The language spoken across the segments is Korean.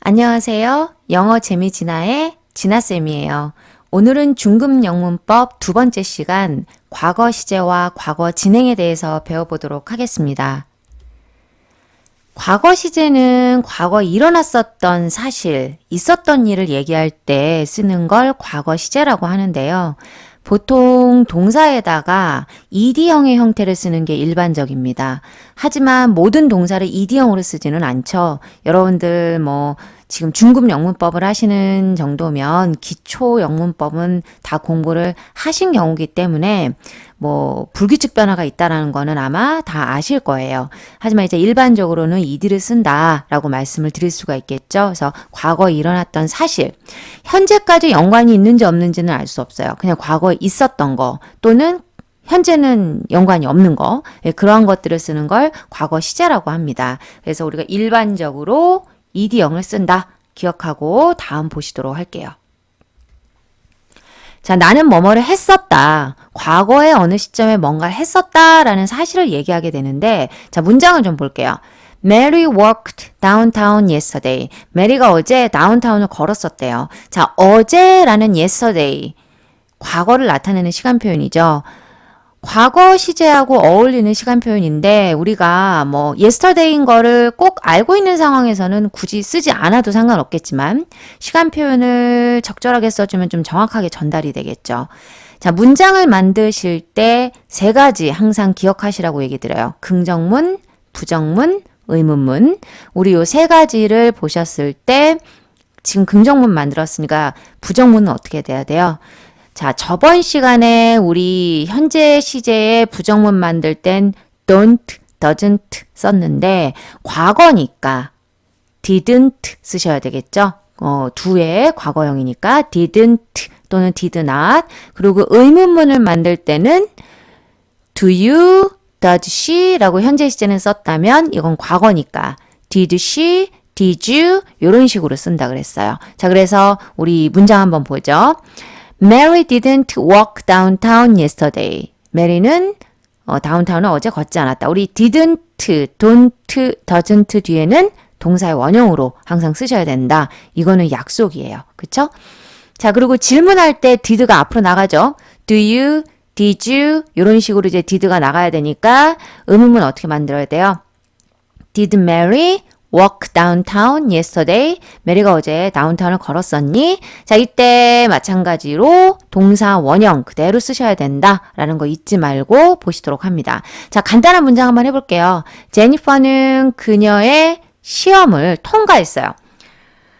안녕하세요. 영어 재미 진아의 진아쌤이에요. 오늘은 중급 영문법 두 번째 시간 과거 시제와 과거 진행에 대해서 배워보도록 하겠습니다. 과거 시제는 과거 일어났었던 사실, 있었던 일을 얘기할 때 쓰는 걸 과거 시제라고 하는데요. 보통 동사에다가 ed형의 형태를 쓰는 게 일반적입니다. 하지만 모든 동사를 ed형으로 쓰지는 않죠. 여러분들 뭐 지금 중급 영문법을 하시는 정도면 기초 영문법은 다 공부를 하신 경우기 때문에 뭐 불규칙 변화가 있다라는 거는 아마 다 아실 거예요. 하지만 이제 일반적으로는 이디를 쓴다라고 말씀을 드릴 수가 있겠죠. 그래서 과거에 일어났던 사실, 현재까지 연관이 있는지 없는지는 알 수 없어요. 그냥 과거에 있었던 거 또는 현재는 연관이 없는 거, 예, 그러한 것들을 쓰는 걸 과거 시제라고 합니다. 그래서 우리가 일반적으로 ed형을 쓴다. 기억하고 다음 보시도록 할게요. 자, 나는 뭐뭐를 했었다. 과거에 어느 시점에 뭔가를 했었다라는 사실을 얘기하게 되는데, 자, 문장을 좀 볼게요. Mary walked downtown yesterday. 메리가 어제 다운타운을 걸었었대요. 자, 어제라는 yesterday. 과거를 나타내는 시간 표현이죠. 과거 시제하고 어울리는 시간 표현인데 우리가 뭐 yesterday인 거를 꼭 알고 있는 상황에서는 굳이 쓰지 않아도 상관없겠지만 시간 표현을 적절하게 써주면 좀 정확하게 전달이 되겠죠. 자, 문장을 만드실 때 세 가지 항상 기억하시라고 얘기 드려요. 긍정문, 부정문, 의문문. 우리 요 세 가지를 보셨을 때 지금 긍정문 만들었으니까 부정문은 어떻게 돼야 돼요? 자, 저번 시간에 우리 현재 시제의 부정문 만들 땐 don't, doesn't 썼는데 과거니까 didn't 쓰셔야 되겠죠? 어, 두의 과거형이니까 didn't 또는 did not 그리고 의문문을 만들 때는 do you, does she 라고 현재 시제는 썼다면 이건 과거니까 did she, did you 이런 식으로 쓴다 그랬어요. 자, 그래서 우리 문장 한번 보죠. Mary didn't walk downtown yesterday. 메리는 어, 다운타운을 어제 걷지 않았다. 우리 didn't, don't, doesn't 뒤에는 동사의 원형으로 항상 쓰셔야 된다. 이거는 약속이에요. 그쵸? 자, 그리고 질문할 때 did가 앞으로 나가죠. Do you, did you 이런 식으로 이제 did가 나가야 되니까 의문문 어떻게 만들어야 돼요? Did Mary walk downtown yesterday? 메리가 어제 다운타운을 걸었었니? 자, 이때 마찬가지로 동사 원형 그대로 쓰셔야 된다라는 거 잊지 말고 보시도록 합니다. 자, 간단한 문장 한번 해볼게요. 제니퍼는 그녀의 시험을 통과했어요.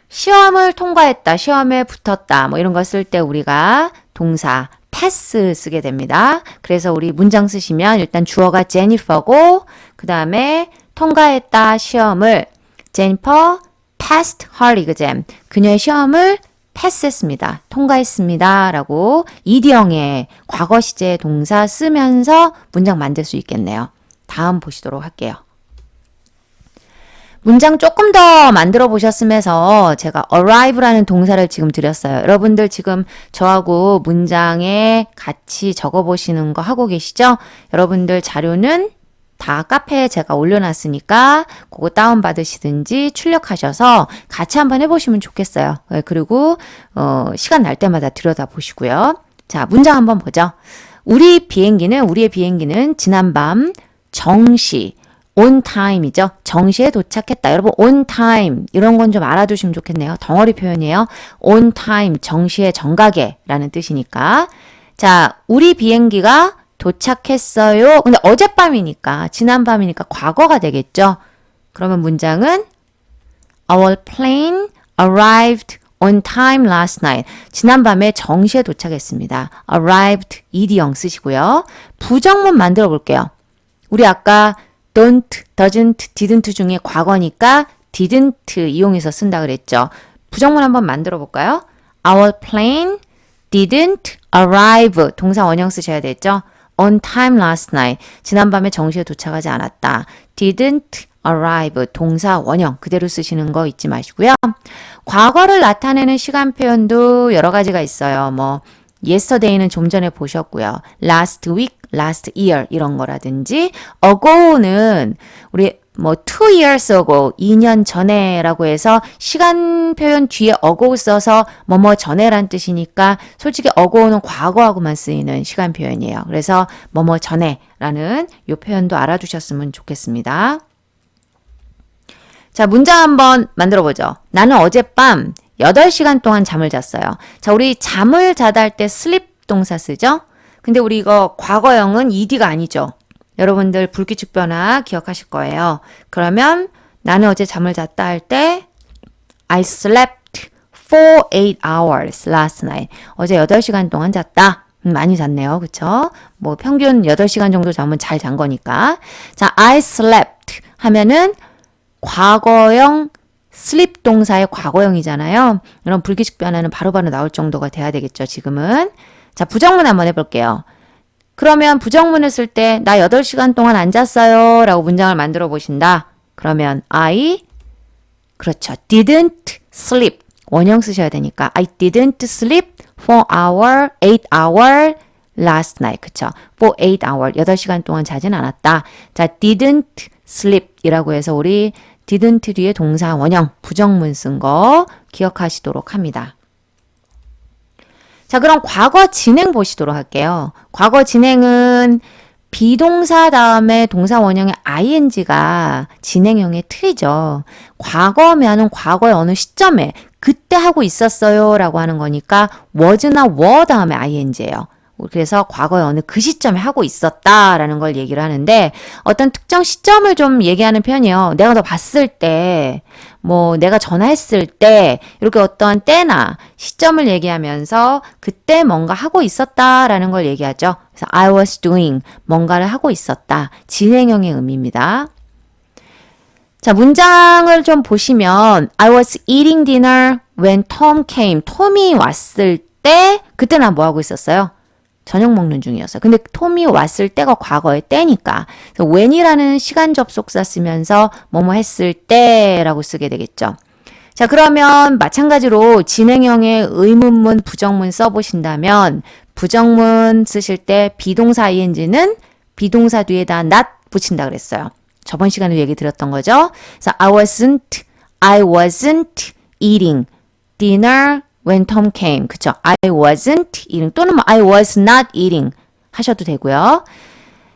시험을 통과했다, 시험에 붙었다, 뭐 이런 거 쓸 때 우리가 동사 패스 쓰게 됩니다. 그래서 우리 문장 쓰시면 일단 주어가 제니퍼고 그 다음에 통과했다 시험을 제니퍼 passed her exam. 그녀의 시험을 패스했습니다. 통과했습니다. 라고 이디형의 과거 시제 동사 쓰면서 문장 만들 수 있겠네요. 다음 보시도록 할게요. 문장 조금 더 만들어 보셨으면서 제가 arrive라는 동사를 지금 드렸어요. 여러분들 지금 저하고 문장에 같이 적어 보시는 거 하고 계시죠? 여러분들 자료는 다 카페에 제가 올려놨으니까 그거 다운받으시든지 출력하셔서 같이 한번 해보시면 좋겠어요. 네, 그리고 어, 시간 날 때마다 들여다보시고요. 자, 문장 한번 보죠. 우리 비행기는 우리의 비행기는 지난밤 정시 time이죠. 정시에 도착했다. 여러분 time 이런 건 좀 알아두시면 좋겠네요. 덩어리 표현이에요. time 정시에 정각에 라는 뜻이니까 자, 우리 비행기가 도착했어요. 근데 어젯밤이니까, 지난밤이니까 과거가 되겠죠? 그러면 문장은 Our plane arrived on time last night. 지난밤에 정시에 도착했습니다. arrived ed형 쓰시고요. 부정문 만들어 볼게요. 우리 아까 don't, doesn't, didn't 중에 과거니까 didn't 이용해서 쓴다 그랬죠. 부정문 한번 만들어 볼까요? Our plane didn't arrive. 동사 원형 쓰셔야 되죠. On time last night. 지난밤에 정시에 도착하지 않았다. didn't arrive. 동사 원형 그대로 쓰시는 거 잊지 마시고요. 과거를 나타내는 시간 표현도 여러 가지가 있어요. 뭐 yesterday는 좀 전에 보셨고요. last week, last year 이런 거라든지 ago는 우리 뭐 two years ago, 2년 전에라고 해서 시간 표현 뒤에 ago 써서 뭐뭐 전에란 뜻이니까 솔직히 ago는 과거하고만 쓰이는 시간 표현이에요. 그래서 뭐뭐 전에라는 이 표현도 알아두셨으면 좋겠습니다. 자, 문장 한번 만들어 보죠. 나는 어젯밤 8시간 동안 잠을 잤어요. 자, 우리 잠을 자다 할 때 sleep 동사 쓰죠? 근데 우리 이거 과거형은 ed가 아니죠. 여러분들 불규칙 변화 기억하실 거예요. 그러면 나는 어제 잠을 잤다 할 때 I slept for 8 hours last night. 어제 8시간 동안 잤다. 음, 많이 잤네요. 그쵸? 뭐 평균 8시간 정도 자면 잘 잔 거니까. 자, I slept 하면은 과거형 sleep 동사의 과거형이잖아요. 이런 불규칙 변화는 바로바로 나올 정도가 돼야 되겠죠, 지금은. 자, 부정문 한번 해볼게요. 그러면 부정문을 쓸 때 나 8시간 동안 안 잤어요 라고 문장을 만들어 보신다. 그러면 I 그렇죠. didn't sleep 원형 쓰셔야 되니까 I didn't sleep for hour, 8 hour last night. 그쵸? for 8 hour 8시간 동안 자진 않았다. 자, didn't sleep 이라고 해서 우리 didn't 뒤에 동사 원형 부정문 쓴 거 기억하시도록 합니다. 자, 그럼 과거 진행 보시도록 할게요. 과거 진행은 비동사 다음에 동사 원형의 ing가 진행형의 틀이죠. 과거면은 과거의 어느 시점에 그때 하고 있었어요 라고 하는 거니까 was나 were 다음에 ing예요. 그래서 과거의 어느 그 시점에 하고 있었다라는 걸 얘기를 하는데 어떤 특정 시점을 좀 얘기하는 편이에요. 내가 너 봤을 때, 뭐 내가 전화했을 때 이렇게 어떠한 때나 시점을 얘기하면서 그때 뭔가 하고 있었다라는 걸 얘기하죠. 그래서 I was doing 뭔가를 하고 있었다. 진행형의 의미입니다. 자, 문장을 좀 보시면 I was eating dinner when Tom came. 톰이 왔을 때 그때 난뭐 하고 있었어요? 저녁 먹는 중이었어요. 근데 톰이 왔을 때가 과거의 때니까. when이라는 시간 접속사 쓰면서 뭐뭐 했을 때라고 쓰게 되겠죠. 자, 그러면 마찬가지로 진행형의 의문문, 부정문 써보신다면 부정문 쓰실 때 비동사 ing는 비동사 뒤에다 not 붙인다 그랬어요. 저번 시간에 얘기 드렸던 거죠. 그래서 I wasn't, I wasn't eating dinner when Tom came. 그쵸? I wasn't eating 또는 뭐 I was not eating 하셔도 되고요.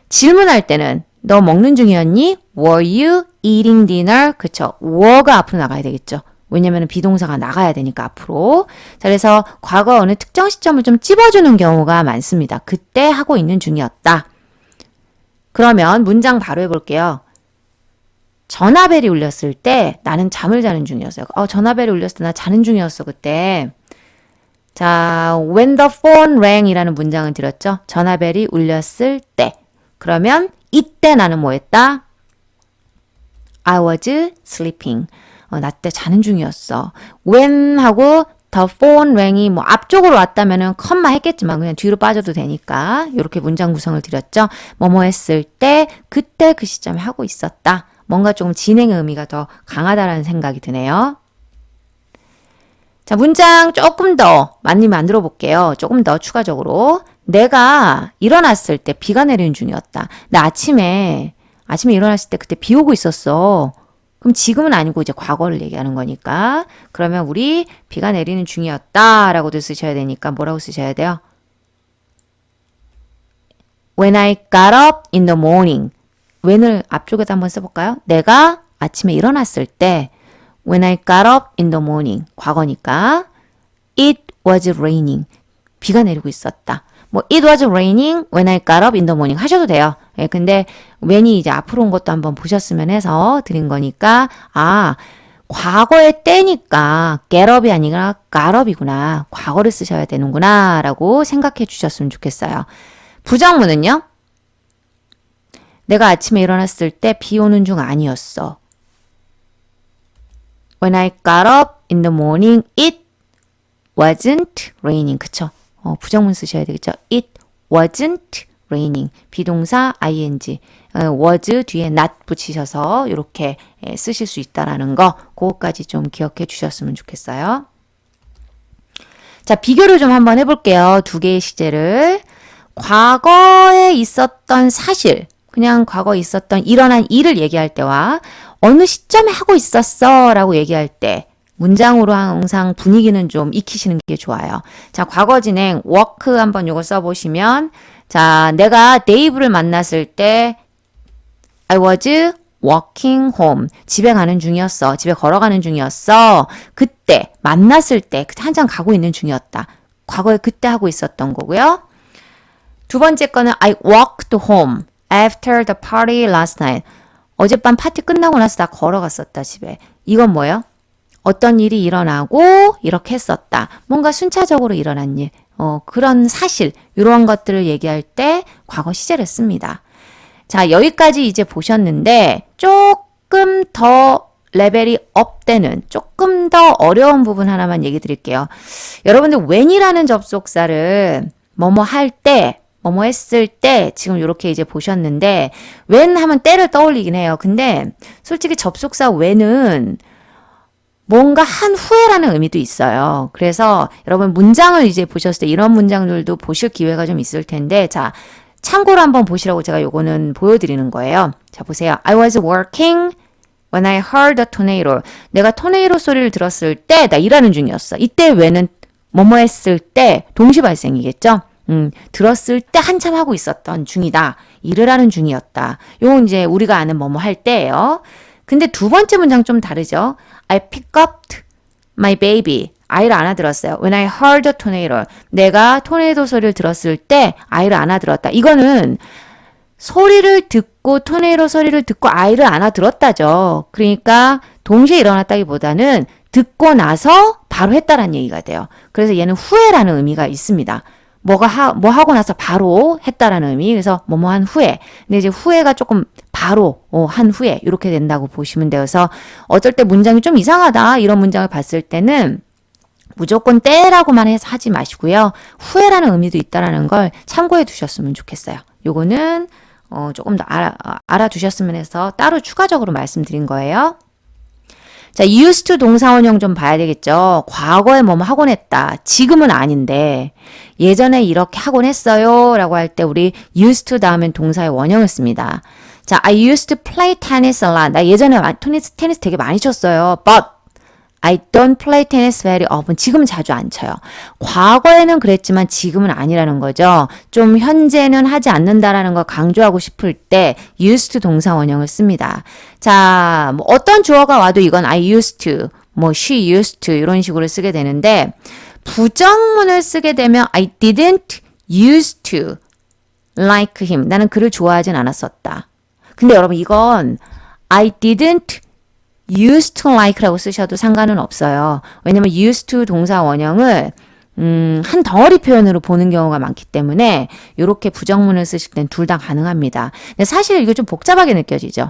질문할 때는 너 먹는 중이었니? Were you eating dinner? 그쵸? were가 앞으로 나가야 되겠죠. 왜냐면 비동사가 나가야 되니까 앞으로. 자, 그래서 과거 어느 특정 시점을 좀 찝어주는 경우가 많습니다. 그때 하고 있는 중이었다. 그러면 문장 바로 해볼게요. 전화벨이 울렸을 때 나는 잠을 자는 중이었어요. 어, 전화벨이 울렸을 때 나 자는 중이었어, 그때. 자, when the phone rang 이라는 문장을 들었죠? 전화벨이 울렸을 때. 그러면 이때 나는 뭐 했다? I was sleeping. 어, 나 때 자는 중이었어. when 하고 the phone rang이 뭐 앞쪽으로 왔다면은 컴마 했겠지만 그냥 뒤로 빠져도 되니까 이렇게 문장 구성을 드렸죠. 뭐뭐 했을 때 그때 그 시점에 하고 있었다. 뭔가 조금 진행의 의미가 더 강하다라는 생각이 드네요. 자, 문장 조금 더 많이 만들어 볼게요. 조금 더 추가적으로. 내가 일어났을 때 비가 내리는 중이었다. 나 아침에, 아침에 일어났을 때 그때 비 오고 있었어. 그럼 지금은 아니고 이제 과거를 얘기하는 거니까. 그러면 우리 비가 내리는 중이었다. 라고도 쓰셔야 되니까 뭐라고 쓰셔야 돼요? When I got up in the morning. when을 앞쪽에다 한번 써볼까요? 내가 아침에 일어났을 때 When I got up in the morning. 과거니까 It was raining. 비가 내리고 있었다. 뭐 It was raining when I got up in the morning 하셔도 돼요. 예, 근데 when이 이제 앞으로 온 것도 한번 보셨으면 해서 드린 거니까 아 과거의 때니까 get up이 아니라 got up이구나. 과거를 쓰셔야 되는구나 라고 생각해 주셨으면 좋겠어요. 부정문은요? 내가 아침에 일어났을 때 비 오는 중 아니었어. When I got up in the morning, it wasn't raining. 그쵸? 어, 부정문 쓰셔야 되겠죠? It wasn't raining. 비동사 ing. 어, was 뒤에 not 붙이셔서 이렇게 예, 쓰실 수 있다라는 거, 그거까지 좀 기억해 주셨으면 좋겠어요. 자, 비교를 좀 한번 해볼게요. 두 개의 시제를. 과거에 있었던 사실, 그냥 과거 있었던 일어난 일을 얘기할 때와 어느 시점에 하고 있었어 라고 얘기할 때 문장으로 항상 분위기는 좀 익히시는 게 좋아요. 자, 과거 진행 work 한번 요거 써보시면 자, 내가 데이브를 만났을 때 I was walking home. 집에 가는 중이었어. 집에 걸어가는 중이었어. 그때 만났을 때 한참 가고 있는 중이었다. 과거에 그때 하고 있었던 거고요. 두 번째 거는 I walked home after the party last night. 어젯밤 파티 끝나고 나서 나 걸어갔었다 집에. 이건 뭐예요? 어떤 일이 일어나고 이렇게 했었다. 뭔가 순차적으로 일어난 일. 어, 그런 사실 이런 것들을 얘기할 때 과거 시제를 씁니다. 자, 여기까지 이제 보셨는데 조금 더 레벨이 업되는 조금 더 어려운 부분 하나만 얘기 드릴게요. 여러분들 when이라는 접속사를 뭐뭐 할 때, 뭐뭐 했을 때 지금 이렇게 이제 보셨는데 when 하면 때를 떠올리긴 해요. 근데 솔직히 접속사 when은 뭔가 한 후에라는 의미도 있어요. 그래서 여러분 문장을 이제 보셨을 때 이런 문장들도 보실 기회가 좀 있을 텐데 자 참고로 한번 보시라고 제가 요거는 보여드리는 거예요. 자 보세요. I was working when I heard a tornado. 내가 토네이로 소리를 들었을 때 나 일하는 중이었어. 이때 왜는 뭐뭐 했을 때 동시 발생이겠죠? 음, 들었을 때 한참 하고 있었던 중이다. 일을 하는 중이었다. 요건 이제 우리가 아는 뭐뭐 할 때예요. 근데 두 번째 문장 좀 다르죠? I picked up my baby. 아이를 안아들었어요. When I heard a tornado. 내가 토네이도 소리를 들었을 때 아이를 안아들었다. 이거는 소리를 듣고 토네이도 소리를 듣고 아이를 안아들었다죠. 그러니까 동시에 일어났다기보다는 듣고 나서 바로 했다라는 얘기가 돼요. 그래서 얘는 후회라는 의미가 있습니다. 뭐가 하, 뭐 하고 나서 바로 했다라는 의미. 그래서 뭐뭐 한 후에. 근데 이제 후회가 조금 바로 어, 한 후에 이렇게 된다고 보시면 되어서 어쩔 때 문장이 좀 이상하다 이런 문장을 봤을 때는 무조건 때라고만 해서 하지 마시고요. 후회라는 의미도 있다라는 걸 참고해 두셨으면 좋겠어요. 요거는 어, 조금 더 알아, 알아두셨으면 해서 따로 추가적으로 말씀드린 거예요. 자, used to 동사원형 좀 봐야 되겠죠. 과거에 뭐뭐 하곤 했다. 지금은 아닌데 예전에 이렇게 하곤 했어요. 라고 할 때 우리 used to 다음엔 동사의 원형을 씁니다. 자, I used to play tennis a lot. 나 예전에 테니스, 테니스 되게 많이 쳤어요. But I don't play tennis very often. 지금은 자주 안 쳐요. 과거에는 그랬지만 지금은 아니라는 거죠. 좀 현재는 하지 않는다라는 걸 강조하고 싶을 때 used to 동사 원형을 씁니다. 자, 뭐 어떤 주어가 와도 이건 I used to, 뭐 she used to 이런 식으로 쓰게 되는데 부정문을 쓰게 되면 I didn't used to like him. 나는 그를 좋아하진 않았었다. 근데 여러분 이건 I didn't used to like라고 쓰셔도 상관은 없어요. 왜냐면 used to 동사 원형을 음, 한 덩어리 표현으로 보는 경우가 많기 때문에 이렇게 부정문을 쓰실 땐 둘 다 가능합니다. 근데 사실 이거 좀 복잡하게 느껴지죠.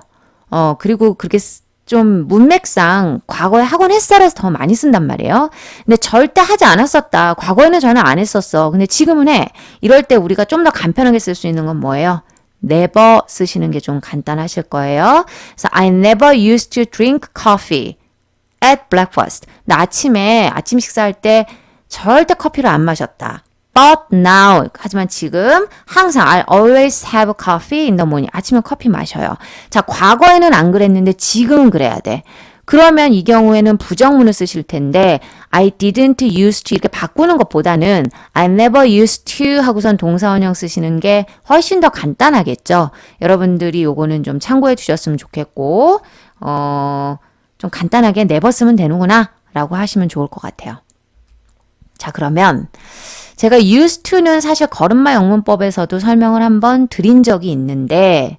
어, 그리고 그렇게 좀 문맥상 과거에 학원 했어라서 더 많이 쓴단 말이에요. 근데 절대 하지 않았었다. 과거에는 저는 안 했었어. 근데 지금은 해. 이럴 때 우리가 좀 더 간편하게 쓸 수 있는 건 뭐예요? Never 쓰시는 게 좀 간단하실 거예요. 그래서 I never used to drink coffee at breakfast. 나 아침에 아침 식사할 때 절대 커피를 안 마셨다. But now, 하지만 지금 항상 I always have coffee in the morning. 아침에 커피 마셔요. 자, 과거에는 안 그랬는데 지금은 그래야 돼. 그러면 이 경우에는 부정문을 쓰실 텐데 I didn't used to 이렇게 바꾸는 것보다는 I never used to 하고선 동사원형 쓰시는 게 훨씬 더 간단하겠죠. 여러분들이 요거는 좀 참고해 주셨으면 좋겠고 어, 좀 간단하게 never 쓰면 되는구나 라고 하시면 좋을 것 같아요. 자, 그러면 제가 used to는 사실 걸음마 영문법에서도 설명을 한번 드린 적이 있는데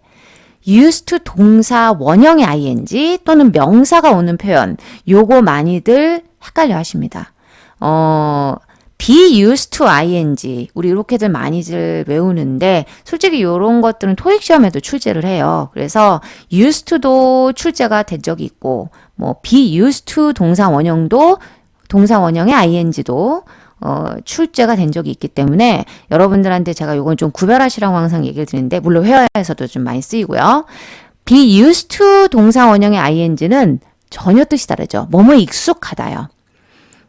used to 동사 원형의 ing 또는 명사가 오는 표현 요거 많이들 헷갈려 하십니다. 어, be used to ing 우리 이렇게들 많이들 외우는데 솔직히 요런 것들은 토익 시험에도 출제를 해요. 그래서 used to도 출제가 된 적이 있고 뭐 be used to 동사 원형도 동사 원형의 ing도 어, 출제가 된 적이 있기 때문에 여러분들한테 제가 요건 좀 구별하시라고 항상 얘기를 드리는데 물론 회화에서도 좀 많이 쓰이고요. be used to 동사 원형의 ing는 전혀 뜻이 다르죠. 뭐뭐 익숙하다요.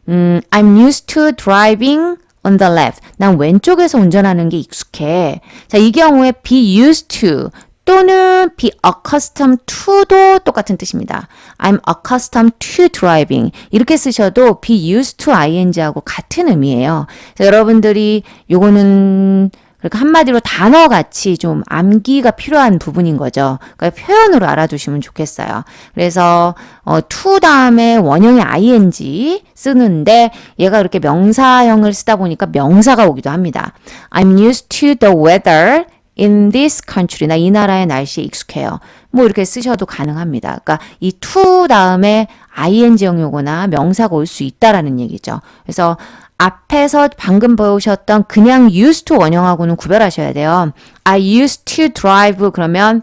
음, I'm used to driving on the left. 난 왼쪽에서 운전하는 게 익숙해. 자, 이 경우에 be used to 또는 be accustomed to도 똑같은 뜻입니다. I'm accustomed to driving. 이렇게 쓰셔도 be used to ing하고 같은 의미예요. 여러분들이 요거는 그러니까 한마디로 단어같이 좀 암기가 필요한 부분인 거죠. 그러니까 표현으로 알아두시면 좋겠어요. 그래서 어, to 다음에 원형의 ing 쓰는데 얘가 이렇게 명사형을 쓰다 보니까 명사가 오기도 합니다. I'm used to the weather in this country. 나 이 나라의 날씨에 익숙해요. 뭐 이렇게 쓰셔도 가능합니다. 그러니까 이 to 다음에 ing형 요거나 명사가 올 수 있다라는 얘기죠. 그래서 앞에서 방금 보셨던 그냥 used to 원형하고는 구별하셔야 돼요. I used to drive 그러면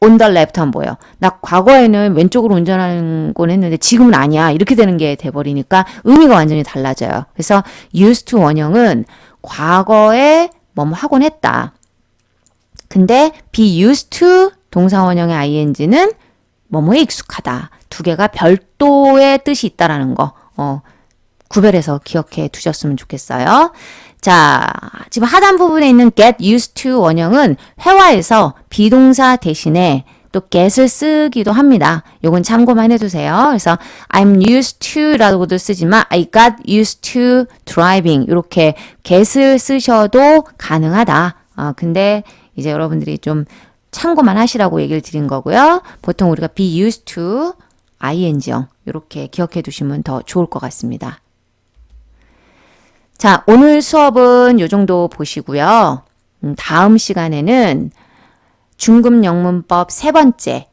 on the left 하면 뭐예요? 나 과거에는 왼쪽으로 운전하는 건 했는데 지금은 아니야. 이렇게 되는 게 돼버리니까 의미가 완전히 달라져요. 그래서 used to 원형은 과거에 뭐뭐 하곤 했다. 근데 be used to 동사 원형의 ing는 뭐뭐에 익숙하다. 두 개가 별도의 뜻이 있다라는 거. 어, 구별해서 기억해 두셨으면 좋겠어요. 자, 지금 하단 부분에 있는 get used to 원형은 회화에서 비동사 대신에 또 get을 쓰기도 합니다. 요건 참고만 해두세요. 그래서 I'm used to라고도 쓰지만 I got used to driving 이렇게 get을 쓰셔도 가능하다. 아, 근데 이제 여러분들이 좀 참고만 하시라고 얘기를 드린 거고요. 보통 우리가 be used to ing형 이렇게 기억해 두시면 더 좋을 것 같습니다. 자, 오늘 수업은 요 정도 보시고요. 음, 다음 시간에는 중급 영문법 세 번째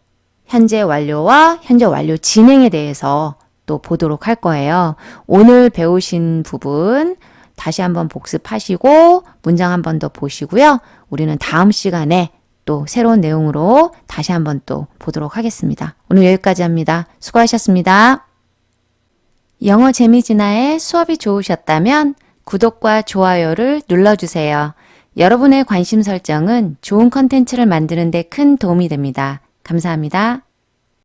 현재 완료와 현재 완료 진행에 대해서 또 보도록 할 거예요. 오늘 배우신 부분 다시 한번 복습하시고 문장 한 번 더 보시고요. 우리는 다음 시간에 또 새로운 내용으로 다시 한번 또 보도록 하겠습니다. 오늘 여기까지 합니다. 수고하셨습니다. 영어 재미진아의 수업이 좋으셨다면 구독과 좋아요를 눌러주세요. 여러분의 관심 설정은 좋은 컨텐츠를 만드는 데 큰 도움이 됩니다. 감사합니다.